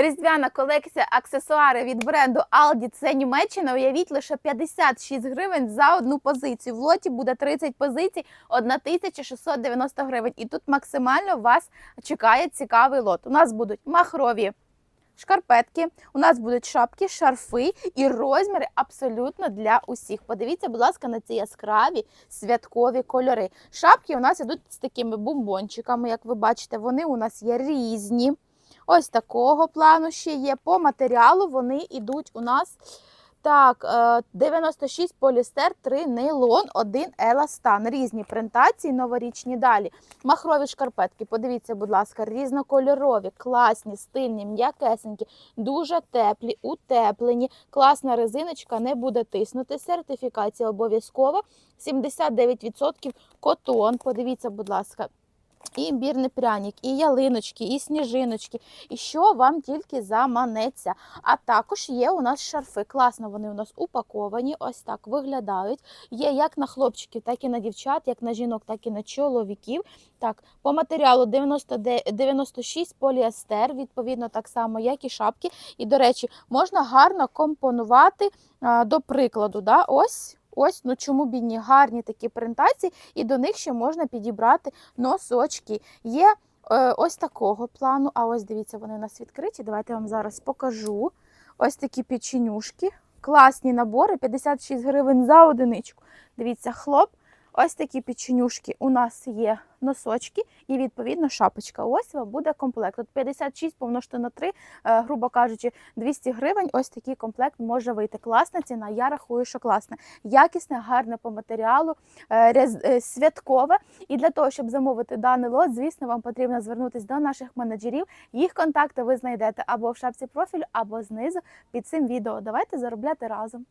Різдвяна колекція аксесуари від бренду Aldi. Це Німеччина. Уявіть лише 56 гривень за одну позицію. В лоті буде 30 позицій, 1690 гривень. І тут максимально вас чекає цікавий лот. У нас будуть махрові. Шкарпетки, у нас будуть шапки, шарфи і розміри абсолютно для усіх. Подивіться, будь ласка, на ці яскраві святкові кольори. Шапки у нас ідуть з такими бомбончиками, як ви бачите, вони у нас є різні. Ось такого плану ще є. По матеріалу вони йдуть у нас так, е, 96 полістер, 3 нейлон, 1 еластан. Різні принтації, новорічні далі. Махрові шкарпетки, подивіться, будь ласка, різнокольорові, класні, стильні, м'якесенькі, дуже теплі, утеплені. Класна резиночка, не буде тиснути. Сертифікація обов'язкова. 79% котон. Подивіться, будь ласка. І імбірний пряник, і ялиночки, і сніжиночки, і що вам тільки заманеться. А також є у нас шарфи. Класно вони у нас упаковані, ось так виглядають. Є як на хлопчиків, так і на дівчат, як на жінок, так і на чоловіків. Так, по матеріалу 96 поліестер, відповідно, так само, як і шапки. І, до речі, можна гарно компонувати, до прикладу, да, ось. Ось, ну чому бідні гарні такі принтації, і до них ще можна підібрати носочки. Є е, ось такого плану. А ось дивіться, вони у нас відкриті. Давайте я вам зараз покажу. Ось такі печенюшки. Класні набори, 56 гривень за одиничку. Дивіться, хлоп. Ось такі печенюшки у нас є носочки і відповідно шапочка. Ось вам буде комплект. От 56 помножити на 3, е, грубо кажучи, 200 гривень. Ось такий комплект може вийти. Класна ціна. Я рахую, що класна. Якісне, гарне по матеріалу, е, е, святкове. І для того, щоб замовити даний лот, звісно, вам потрібно звернутися до наших менеджерів. Їх контакти ви знайдете або в шапці профілю, або знизу під цим відео. Давайте заробляти разом.